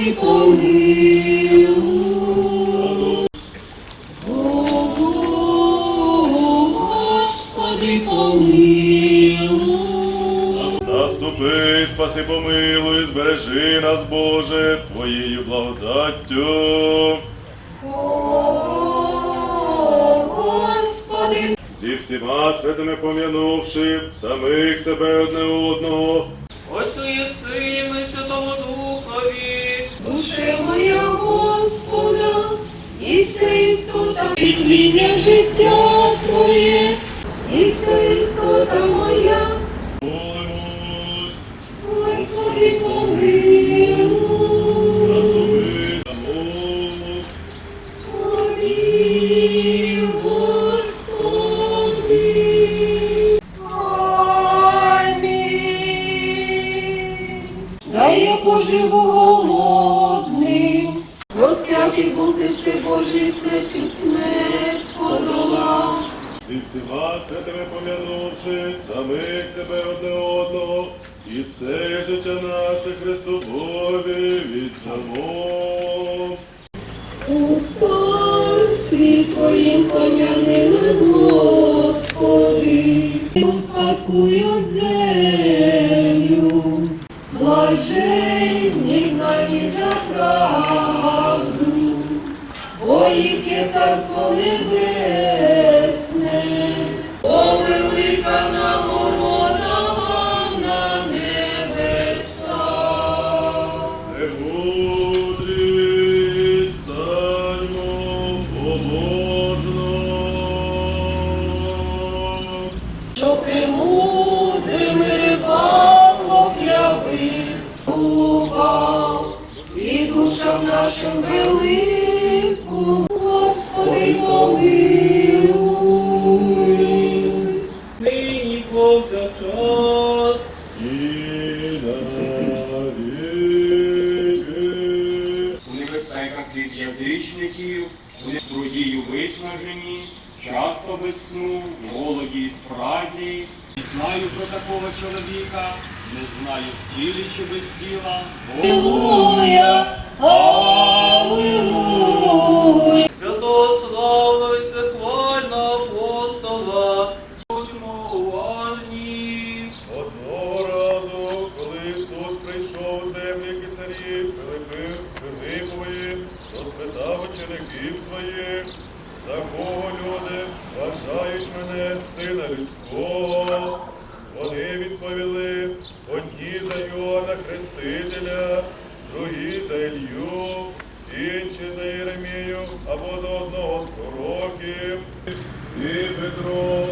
Господи, помилуй. Господи, помилуй. Заступи, спаси, помилуй, збережи нас, Боже, Твоєю благодаттю. Господи, Зі всіма святими пом'янувши самих себе одне одного, Отцю і Сину, і Святому Духові, душе Господа, і вся істота від твіння життя Твоє, і вся істота моя, Господи, помилуй. Помилуй. Дай я поживу голодним, розп'ятий Божий Христи пісне, смерть подолав. зі всіма святими пом'янувши самих себе одне одного, і все життя наше Христу Бові віддамо. У царстві Твоїм пом'яни нас, душам нашим велику, Господи, помилуй. нині повсякчас, І на віки. у небезпеках від язичників, у трудію виснажені, часто без сну, в голоді і спразі. Не знаю про такого чоловіка, не знаю в тілі чи без тіла. Бо Аллилуйя, Аллилуйя. Або за одного з пророків. Ти, Петро,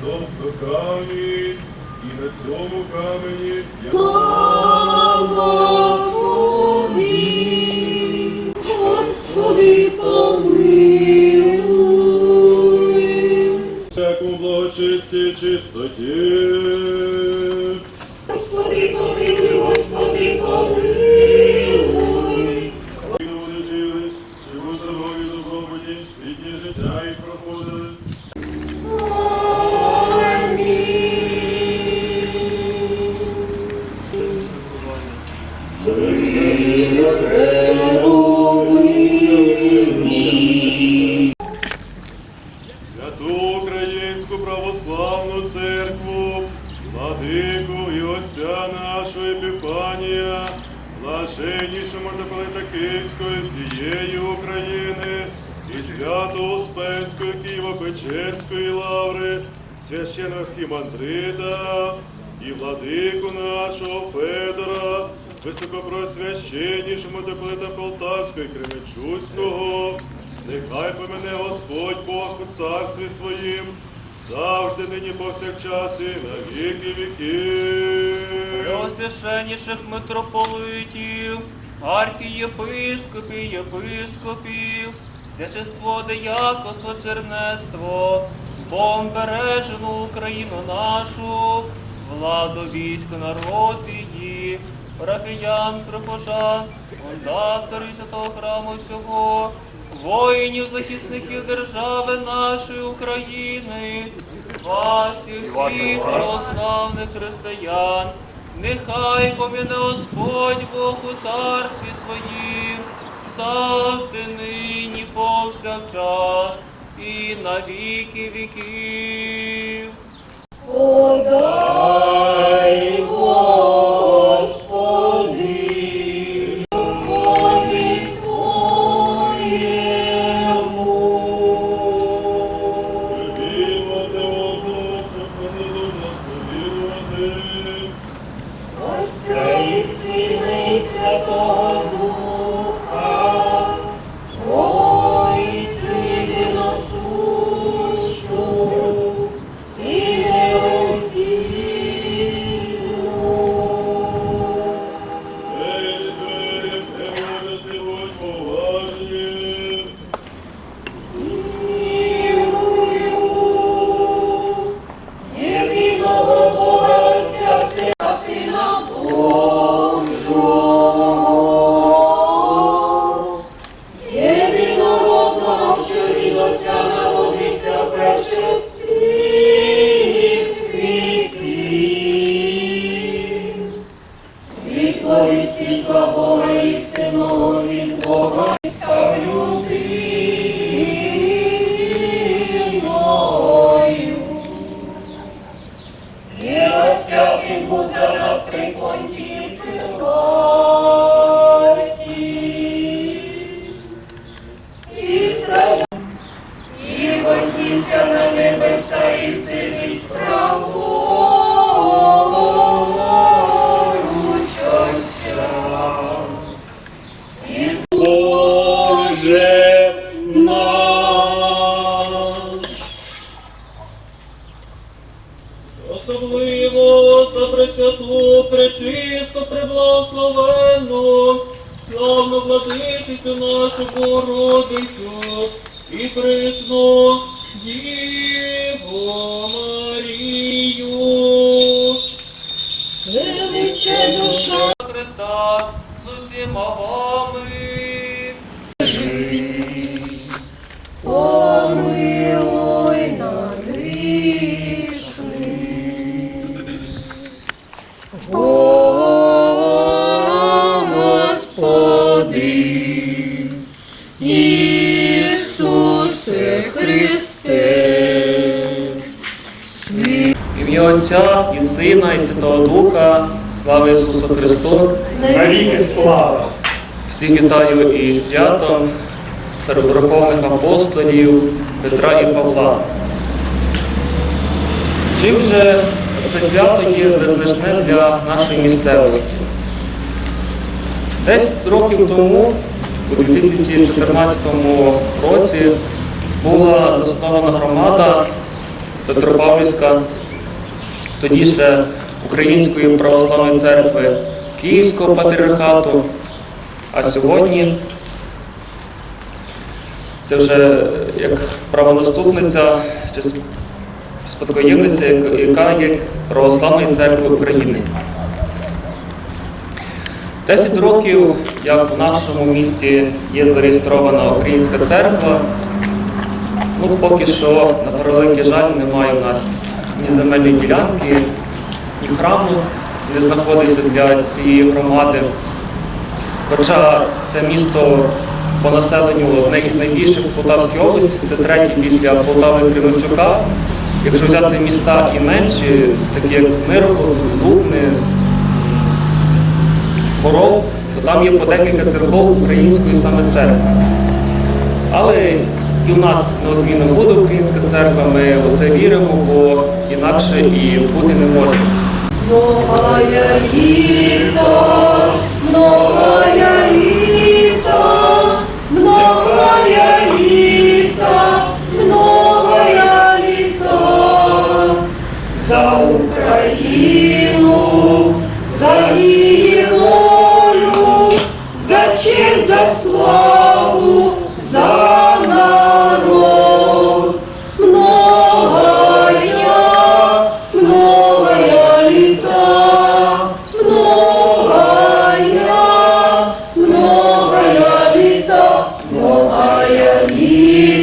тобто камінь, і на цьому камені я Господи, помилуй. всякому благочисті чистоті. Господи, помилуй, Господи, помилуй. Святу Українську православну церкву, владику і отця нашого Епіфанія, блаженнішому митрополита Київської всієї України і свято Успенської Києво-Печерської лаври, священного архімандрита і владику нашого Федора, високопросвященнішому митрополита Полтавського і Кременчуцького, Нехай помине Господь Бог у царстві своїм, завжди нині повсякчас і на віки віків. Преосвященніших митрополитів, архієпископів, єпископів, свящество, диякоство, чернество, Богом бережену Україну нашу, владу військо, народ її, парафіян, прихожан, фундакторів святого храму всього, воїнів, захисників держави нашої України, вас і всіх православних християн, Нехай поміне Господь Бог у царстві своїм, завжди нині повсякчас і на віки віків. Подай, Господи, Отця і Сина і Святого Розп'ятий був за нас при понтії І страждав, і вознісся на небеса, і сидить праворуч. І Боже славну владичицю нашу Богородицю і присну Діву Марію. величе душа. Христа з усіма вами. Помилуй нас грішних. Отця і Сина, і Святого Духа, слава Ісусу Христу. навіки слава! Всіх вітаю і святом первоверховних апостолів Петра і Павла. Чим же це свято є визначне для нашої місцевості? Десь років тому, у 2014 році, була заснована громада Петропавлівська, тоді ще Української православної церкви Київського патріархату. А сьогодні це вже як правонаступниця чи спадкоємниця, яка- є Православної церкви України. Десять років, як в нашому місті є зареєстрована українська церква, ну поки що, на превеликий жаль, немає у нас ні земельної ділянки, ні храму не знаходиться для цієї громади. Хоча це місто по населенню одне із найбільших в Полтавській області, це третє після Полтави Кременчука. Якщо взяти міста і менші, такі як Миргород, Лубни, Хоров, то там є по декілька церков української саме церкви. Але і у нас неодмінно буде українська церква, ми в це віримо, бо інакше і бути не може. Многая літа, многая літа, you.